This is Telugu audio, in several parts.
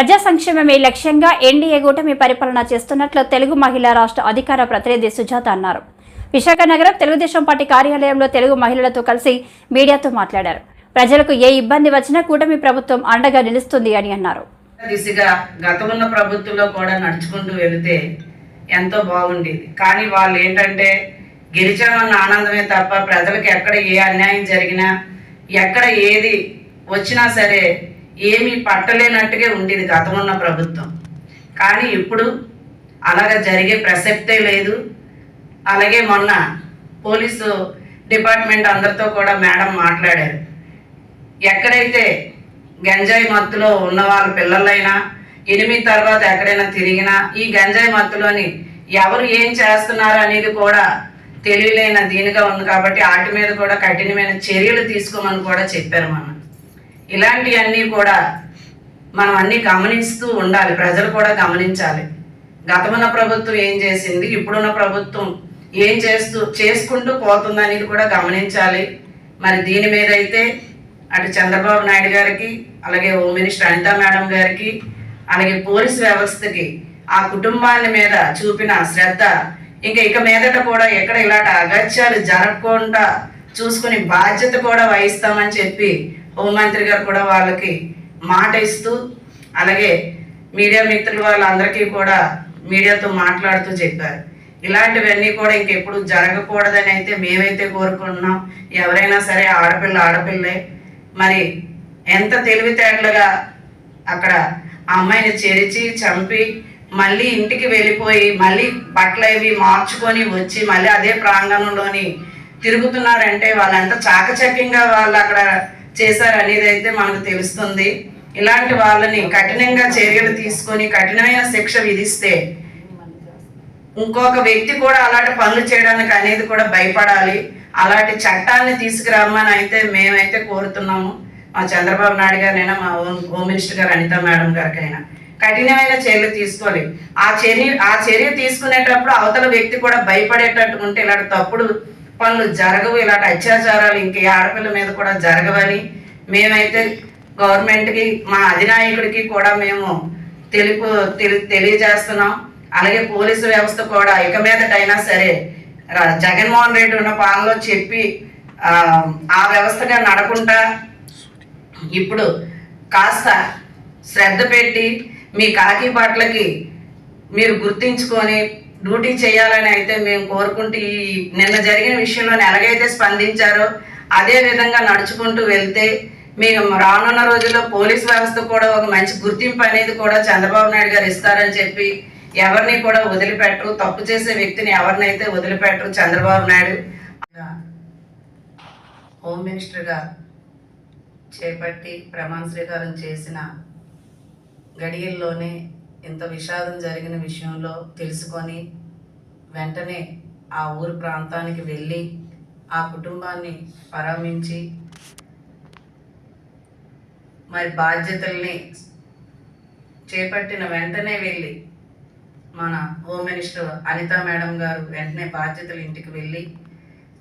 ప్రజా సంక్షేమమే లక్ష్యంగా ఎన్డీఏ కూటమి పరిపాలన చేస్తున్నట్లు తెలుగు మహిళా రాష్ట్ర అధికార ప్రతినిధి సుజాత అన్నారు. విశాఖ నగరం తెలుగుదేశం పార్టీ కార్యాలయంలో తెలుగు మహిళలతో కలిసి మీడియాతో మాట్లాడారు. ప్రజలకు ఏ ఇబ్బంది వచ్చినా కూటమి ప్రభుత్వం అండగా నిలుస్తుంది అని అన్నారు. దిశగా గతమున్న ప్రభుత్వంలో కూడా నడుచుకుంటూ వెళితే ఎంతో బాగుండేది. కానీ వాళ్ళు ఏంటంటే గెలిచామన్న ఆనందమే తప్ప ప్రజలకు ఎక్కడ ఏ అన్యాయం జరిగినా ఎక్కడ ఏది వచ్చినా సరే ఏమీ పట్టలేనట్టుగా ఉండేది గతమున్న ప్రభుత్వం. కానీ ఇప్పుడు అలాగ జరిగే ప్రసక్తే లేదు. అలాగే మొన్న పోలీసు డిపార్ట్మెంట్ అందరితో కూడా మేడం మాట్లాడారు. ఎక్కడైతే గంజాయి మత్తులో ఉన్న వాళ్ళ పిల్లలైనా ఎనిమిది తర్వాత ఎక్కడైనా తిరిగినా ఈ గంజాయి మత్తులోని ఎవరు ఏం చేస్తున్నారు అనేది కూడా తెలియలేన దీనిగా ఉంది కాబట్టి వాటి మీద కూడా కఠినమైన చర్యలు తీసుకోమని కూడా చెప్పారు మనం ఇలాంటివన్నీ కూడా మనం అన్ని గమనిస్తూ ఉండాలి. ప్రజలు కూడా గమనించాలి. గతమున్న ప్రభుత్వం ఏం చేసింది ఇప్పుడున్న ప్రభుత్వం ఏం చేస్తూ చేసుకుంటూ పోతుంది అనేది కూడా గమనించాలి. మరి దీని మీద అయితే అటు చంద్రబాబు నాయుడు గారికి అలాగే హోమ్ మినిస్టర్ అనితా మేడం గారికి అలాగే పోలీస్ వ్యవస్థకి ఆ కుటుంబాన్ని మీద చూపిన శ్రద్ధ ఇంకా ఇక మీదట కూడా ఎక్కడ ఇలాంటి అగత్యాలు జరగకుండా చూసుకుని బాధ్యత కూడా వహిస్తామని చెప్పి హోంమంత్రి గారు కూడా వాళ్ళకి మాట ఇస్తూ అలాగే మీడియా మిత్రులు వాళ్ళందరికీ కూడా మీడియాతో మాట్లాడుతూ చెప్పారు. ఇలాంటివన్నీ కూడా ఇంకెప్పుడు జరగకూడదని అయితే మేమైతే కోరుకుంటున్నాం. ఎవరైనా సరే ఆడపిల్ల ఆడపిల్లే. మరి ఎంత తెలివితేటలుగా అక్కడ ఆ అమ్మాయిని చెరిచి చంపి మళ్ళీ ఇంటికి వెళ్ళిపోయి మళ్ళీ బట్టలు అవి మార్చుకొని వచ్చి మళ్ళీ అదే ప్రాంగణంలోని తిరుగుతున్నారంటే వాళ్ళంత చాకచక్యంగా వాళ్ళు అక్కడ చేశారు అనేది అయితే మనకు తెలుస్తుంది. ఇలాంటి వాళ్ళని కఠినంగా చర్యలు తీసుకొని కఠినమైన శిక్ష విధిస్తే ఇంకొక వ్యక్తి కూడా అలాంటి పనులు చేయడానికి అనేది కూడా భయపడాలి. అలాంటి చట్టాన్ని తీసుకురమ్మని అయితే మేమైతే కోరుతున్నాము. మా చంద్రబాబు నాయుడు గారినైనా మా హోమ్ హోమ్ మినిస్టర్ గారు అనిత మేడం గారికైనా. కఠినమైన చర్యలు తీసుకోవాలి. ఆ చర్య ఆ చర్య తీసుకునేటప్పుడు అవతల వ్యక్తి కూడా భయపడేటట్టు ఉంటే ఇలాంటి తప్పుడు పనులు జరగవు ఇలాంటి అత్యాచారాలు ఇంకే ఆడపిల్ల మీద కూడా జరగవని మేమైతే గవర్నమెంట్కి మా అధినాయకుడికి కూడా మేము తెలుపు తెలి- తెలియజేస్తున్నాం. అలాగే పోలీసు వ్యవస్థ కూడా ఇక మీదటైనా సరే జగన్మోహన్ రెడ్డి ఉన్న పాలనలో చెప్పి ఆ, ఆ వ్యవస్థగా నడకుండా ఇప్పుడు కాస్త శ్రద్ధ పెట్టి మీ కాకి బట్టలకి మీరు గుర్తించుకొని డ్యూటీ చేయాలని అయితే మేము కోరుకుంటూ ఈ నిన్న జరిగిన విషయంలో ఎలాగైతే స్పందించారో అదే విధంగా నడుచుకుంటూ వెళ్తే మీకు రానున్న రోజుల్లో పోలీస్ వ్యవస్థ కూడా ఒక మంచి గుర్తింపు అనేది కూడా చంద్రబాబు నాయుడు గారు ఇస్తారని చెప్పి ఎవరిని కూడా వదిలిపెట్టరు. తప్పు చేసే వ్యక్తిని ఎవరినైతే వదిలిపెట్టరు చంద్రబాబు నాయుడు. హోమ్ మినిస్టర్గా చేపట్టి ప్రమాణ స్వీకారం చేసిన గడియల్లోనే ఇంత విషాదం జరిగిన విషయంలో తెలుసుకొని వెంటనే ఆ ఊరు ప్రాంతానికి వెళ్ళి ఆ కుటుంబాన్ని పరామించి మరి బాధ్యతల్ని చేపట్టిన వెంటనే వెళ్ళి మన హోమ్ మినిస్టర్ అనితా మేడం గారు వెంటనే బాధ్యతలు ఇంటికి వెళ్ళి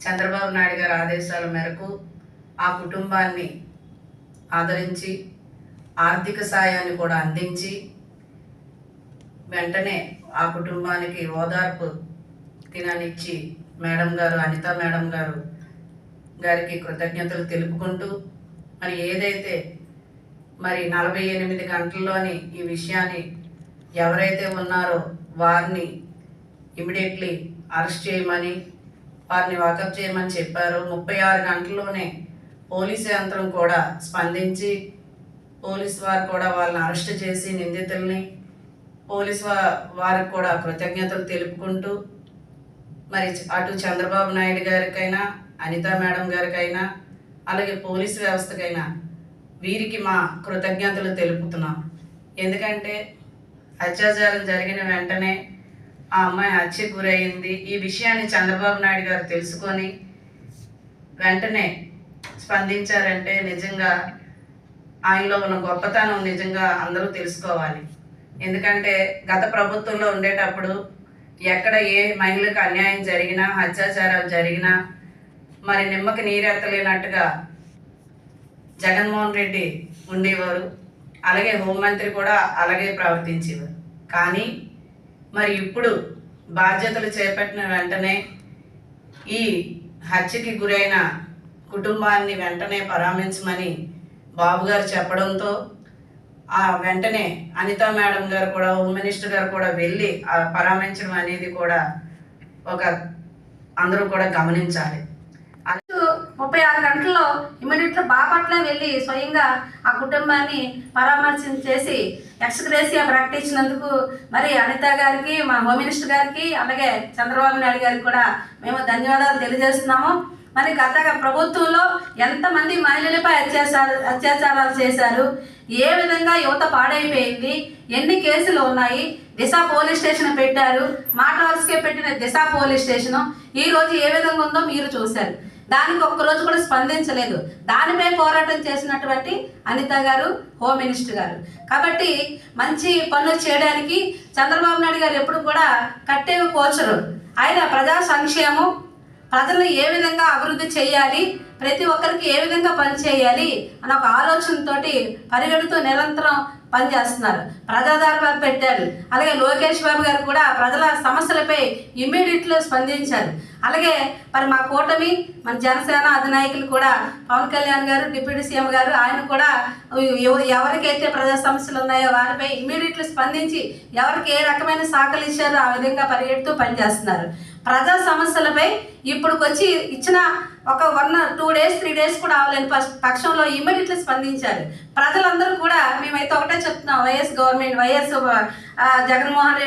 చంద్రబాబు నాయుడు గారి ఆదేశాల మేరకు ఆ కుటుంబాన్ని ఆదరించి ఆర్థిక సాయాన్ని కూడా అందించి వెంటనే ఆ కుటుంబానికి ఓదార్పు తిననిచ్చి మేడం గారు అనిత మేడం గారు గారికి కృతజ్ఞతలు తెలుపుకుంటూ మరి ఏదైతే మరి నలభై ఎనిమిది గంటల్లోని ఈ విషయాన్ని ఎవరైతే ఉన్నారో వారిని ఇమీడియట్లీ అరెస్ట్ చేయమని వారిని వాకప్ చేయమని చెప్పారు. ముప్పై ఆరు గంటల్లోనే పోలీసు యంత్రం కూడా స్పందించి పోలీస్ వారు కూడా వాళ్ళని అరెస్ట్ చేసి నిందితుల్ని పోలీస్ వారికి కూడా కృతజ్ఞతలు తెలుపుకుంటూ మరి అటు చంద్రబాబు నాయుడు గారికైనా అనితా మేడం గారికైనా అలాగే పోలీస్ వ్యవస్థకైనా వీరికి మా కృతజ్ఞతలు తెలుపుతున్నాం. ఎందుకంటే అత్యాచారం జరిగిన వెంటనే ఆ అమ్మాయి హత్యకు గురయ్యింది ఈ విషయాన్ని చంద్రబాబు నాయుడు గారు తెలుసుకొని వెంటనే స్పందించారంటే నిజంగా ఆయనలో ఉన్న గొప్పతనం నిజంగా అందరూ తెలుసుకోవాలి. ఎందుకంటే గత ప్రభుత్వంలో ఉండేటప్పుడు ఎక్కడ ఏ మహిళకు అన్యాయం జరిగినా అత్యాచారాలు జరిగినా మరి నిమ్మకి నీరెత్తలేనట్టుగా జగన్మోహన్ రెడ్డి ఉండేవారు. అలాగే హోంమంత్రి కూడా అలాగే ప్రవర్తించేవారు. కానీ మరి ఇప్పుడు బాధ్యతలు చేపట్టిన వెంటనే ఈ హత్యకి గురైన కుటుంబాన్ని వెంటనే పరామర్శమని బాబు గారు చెప్పడంతో ఆ వెంటనే అనితా మేడం గారు కూడా హోమ్ మినిస్టర్ గారు కూడా వెళ్ళి ఆ పరామర్శనం అనేది కూడా ఒక అందరూ కూడా గమనించాలి. ముప్పై ఆరు గంటల్లో ఇమీడియట్గా బాపట్ల వెళ్ళి స్వయంగా ఆ కుటుంబాన్ని పరామర్శన చేసి ఎక్స్గ్రేసియా ప్రకటించినందుకు మరి అనిత గారికి మా హోమ్ మినిస్టర్ గారికి అలాగే చంద్రబాబు నాయుడు గారికి కూడా మేము ధన్యవాదాలు తెలియజేస్తున్నాము. మరి గత ప్రభుత్వంలో ఎంతమంది మహిళలపై అత్యాచార అత్యాచారాలు చేశారు? ఏ విధంగా యువత పాడైపోయింది? ఎన్ని కేసులు ఉన్నాయి? దిశ పోలీస్ స్టేషన్ పెట్టారు. మాట వరుసకే పెట్టిన దిశ పోలీస్ స్టేషన్ ఈ రోజు ఏ విధంగా ఉందో మీరు చూశారు. దానికి ఒక్కరోజు కూడా స్పందించలేదు. దానిపై పోరాటం చేసినటువంటి అనిత గారు హోమ్ మినిస్టర్ గారు. కాబట్టి మంచి పనులు చేయడానికి చంద్రబాబు నాయుడు గారు ఎప్పుడు కూడా కట్టేవి కోచరు ఆయన ప్రజా సంక్షేమం ప్రజలను ఏ విధంగా అభివృద్ధి చేయాలి? ప్రతి ఒక్కరికి ఏ విధంగా పనిచేయాలి అని ఒక ఆలోచనతోటి పరిగెడుతూ నిరంతరం పనిచేస్తున్నారు ప్రజాదర్బార్ పెట్టారు. అలాగే లోకేష్ బాబు గారు కూడా ప్రజల సమస్యలపై ఇమ్మీడియట్లో స్పందించారు. అలాగే మరి మా కూటమి మన జనసేన అధినాయకులు కూడా పవన్ కళ్యాణ్ గారు డిప్యూటీ సీఎం గారు ఆయన కూడా ఎవరికైతే ప్రజా సమస్యలు ఉన్నాయో వారిపై ఇమ్మీడియట్లు స్పందించి ఎవరికి ఏ రకమైన శాఖలు ఇచ్చారో ఆ విధంగా పరిగెడుతూ పనిచేస్తున్నారు. ప్రజా సమస్యలపై ఇప్పుడుకొచ్చి ఇచ్చిన ఒక one two days three days కూడా అవ్వలేని పక్షంలో ఇమ్మీడియట్లీ స్పందించారు. ప్రజలందరూ కూడా మేమైతే ఒకటే చెప్తున్నాం వైఎస్ గవర్నమెంట్ వైఎస్ జగన్మోహన్ రెడ్డి